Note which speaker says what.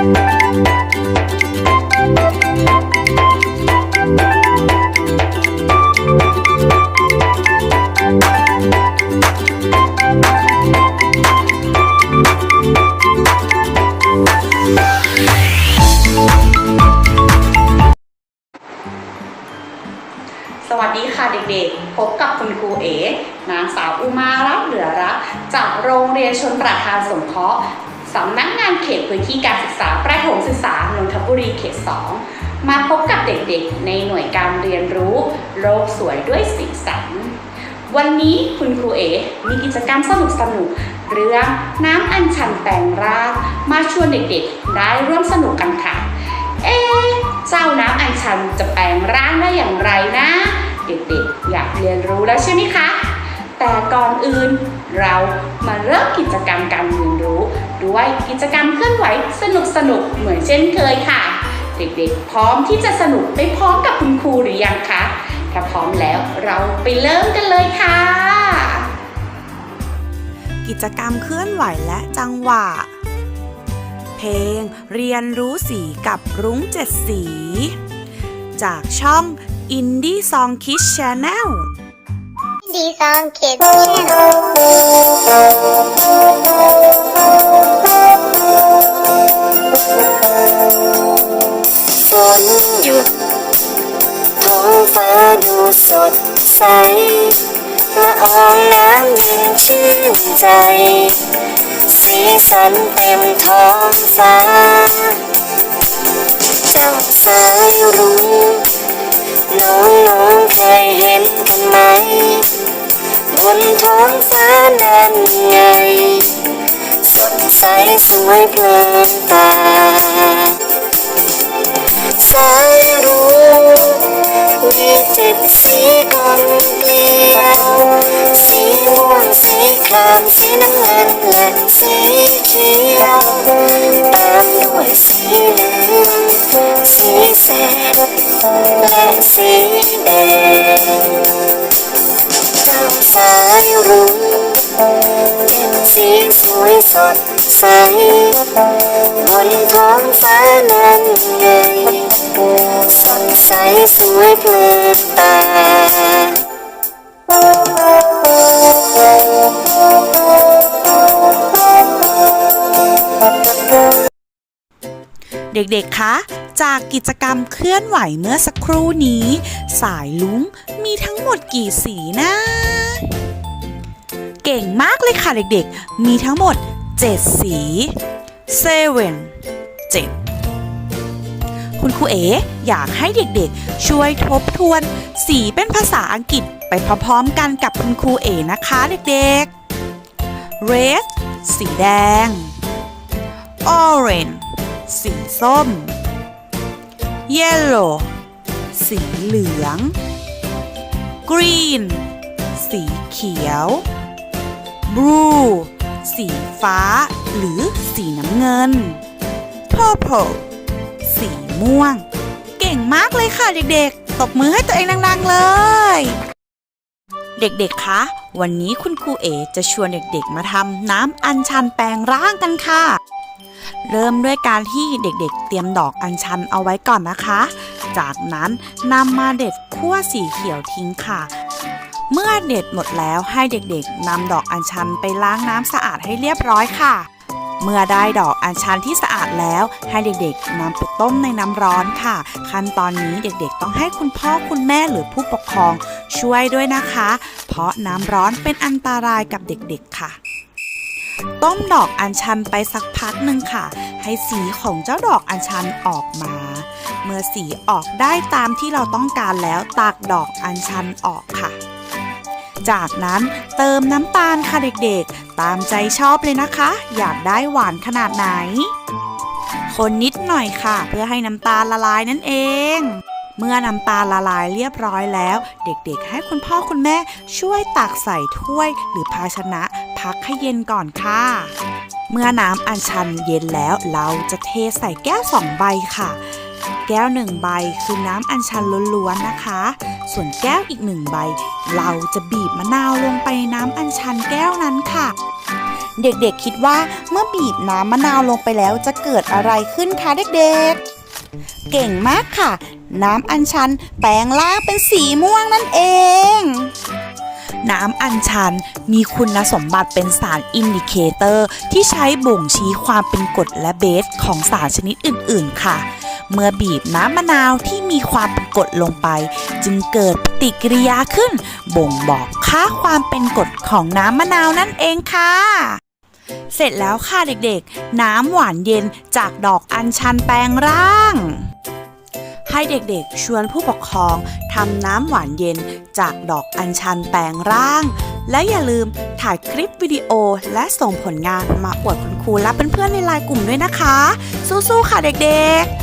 Speaker 1: สวัสดีค่ะเด็กๆ พบกับคุณครูเอ๋นางสาวอุมารัตน์เหลือรัก จากโรงเรียนชนประทานสงเคราะห์ สำนักงานเขตพื้นที่การศึกษาประถมศึกษานนทบุรีเขต 2 มาพบกับเด็กๆ ในหน่วยการเรียนรู้ โลกสวยด้วยสีสัน วันนี้คุณครูเอ๋มีกิจกรรมสนุกๆเรื่องน้ำอัญชันแปลงร่างมาชวนเด็กๆ ได้ร่วมสนุกกันค่ะ เอ๊ะเจ้าน้ำอัญชันจะแปลงร่างได้อย่างไรนะ เด็กๆ อยากเรียนรู้แล้วใช่ไหมคะ แต่ก่อนอื่นเรามาเริ่มกิจกรรมการเรีย ด้วยกิจกรรมเคลื่อนไหวสนุกๆเหมือนเช่นเคยค่ะ เด็กๆ พร้อมที่จะสนุกไปพร้อมกับคุณครูหรือยังคะ ถ้าพร้อมแล้วเราไปเริ่มกันเลยค่ะ
Speaker 2: กิจกรรมเคลื่อนไหวและจังหวะ เพลงเรียนรู้สีกับรุ้งเจ็ดสี จากช่อง Indie Song Kids Channel
Speaker 3: ดีซองเข็ดแช่น
Speaker 4: ฝนหยุดท้องฟ้าดูสดใสละอองน้ำเย็นชื่นใจ สีสันเต็มท้องฟ้า เจ้าสายรุ้งน้องๆเคยเห็นกันไหม บนท้องฟ้านั้นไง สดใสสวยเพลินตา สายรุ้งมีเจ็ดสีกลมเกลียวสีม่วงสีครามสีน้ำเงินและสีเขียวตามด้วยสีเหลืองสีแสดและสีแดง สายรุ้เจ็ดสียงสวยสดใส บนท้องฟ้านั้นไง สดใสสวยเพลินตา
Speaker 2: เด็กๆ คะ จากกิจกรรมเคลื่อนไหวเมื่อสักครู่นี้ สายลุ้งมีทั้งหมดกี่สีนะเก่งมากเลยค่ะเด็กๆ มีทั้งหมด 7 สี seven 7 คุณครูเอ๋อยากให้เด็กๆ ช่วยทบทวนสีเป็นภาษาอังกฤษไปพร้อมๆกันกับคุณครูเอ๋นะคะเด็กๆ red สีแดง orange สีส้ม yellow สีเหลือง green สีเขียว blue สีฟ้า หรือสีน้ำเงิน purple สีม่วง เก่งมากเลยค่ะเด็กๆ ตบมือให้ตัวเองดังๆเลย เด็กๆ คะ วันนี้คุณครูเอจะชวนเด็กๆ มาทำน้ำอัญชันแปลงร่างกันค่ะ เริ่มด้วยการที่เด็กๆ เตรียมดอกอัญชันเอาไว้ก่อนนะคะ จากนั้นนำมาเด็ดขั้วสีเขียวทิ้งค่ะ เมื่อเด็ดหมดแล้วให้เด็กๆนำดอกอัญชันไปล้างน้ำสะอาดให้เรียบร้อยค่ะ เมื่อได้ดอกอัญชันที่สะอาดแล้ว ให้เด็กๆนำไปต้มในน้ำร้อนค่ะ ขั้นตอนนี้เด็กๆต้องให้คุณพ่อคุณแม่หรือผู้ปกครองช่วยด้วยนะคะ เพราะน้ำร้อนเป็นอันตรายกับเด็กๆค่ะต้มดอกอัญชันไปสักพักหนึ่งค่ะ ให้สีของเจ้าดอกอัญชันออกมา เมื่อสีออกได้ตามที่เราต้องการแล้วตักดอกอัญชันออกค่ะ จากนั้นเติมน้ำตาลค่ะเด็กๆ ตามใจชอบเลยนะคะ อยากได้หวานขนาดไหน คนนิดหน่อยค่ะ เพื่อให้น้ำตาลละลายนั่นเอง เมื่อน้ำตาลละลายเรียบร้อยแล้ว เด็กๆ ให้คุณพ่อคุณแม่ช่วยตักใส่ถ้วยหรือภาชนะ พักให้เย็นก่อนค่ะ เมื่อน้ำอัญชันเย็นแล้วเราจะเทใส่แก้วสองใบค่ะ แก้วหนึ่งใบคือน้ำอัญชันล้วนๆนะคะ ส่วนแก้วอีกหนึ่งใบ เราจะบีบมะนาวลงไปในน้ำอัญชันแก้วนั้นค่ะ เด็กๆคิดว่าเมื่อบีบน้ำมะนาวลงไปแล้วจะเกิดอะไรขึ้นคะเด็กๆ เก่งมากค่ะ น้ำอัญชันแปลงร่างเป็นสีม่วงนั่นเองน้ำอัญชันมีคุณสมบัติเป็นสารอินดิเคเตอร์ ที่ใช้บ่งชี้ความเป็นกรดและเบสของสารชนิดอื่น ๆ ค่ะ เมื่อบีบน้ำมะนาวที่มีความเป็นกรดลงไป จึงเกิดปฏิกิริยาขึ้น บ่งบอกค่าความเป็นกรดของน้ำมะนาวนั่นเองค่ะเสร็จแล้วค่ะเด็กๆ น้ำหวานเย็นจากดอกอัญชันแปลงร่าง ให้เด็กๆ ชวนผู้ปกครองทำน้ำหวานเย็นจากดอกอัญชันแปลงร่าง และอย่าลืมถ่ายคลิปวิดีโอและส่งผลงานมาอวดคุณครูและเพื่อนๆในไลน์กลุ่มด้วยนะคะ สู้ๆ ค่ะเด็กๆ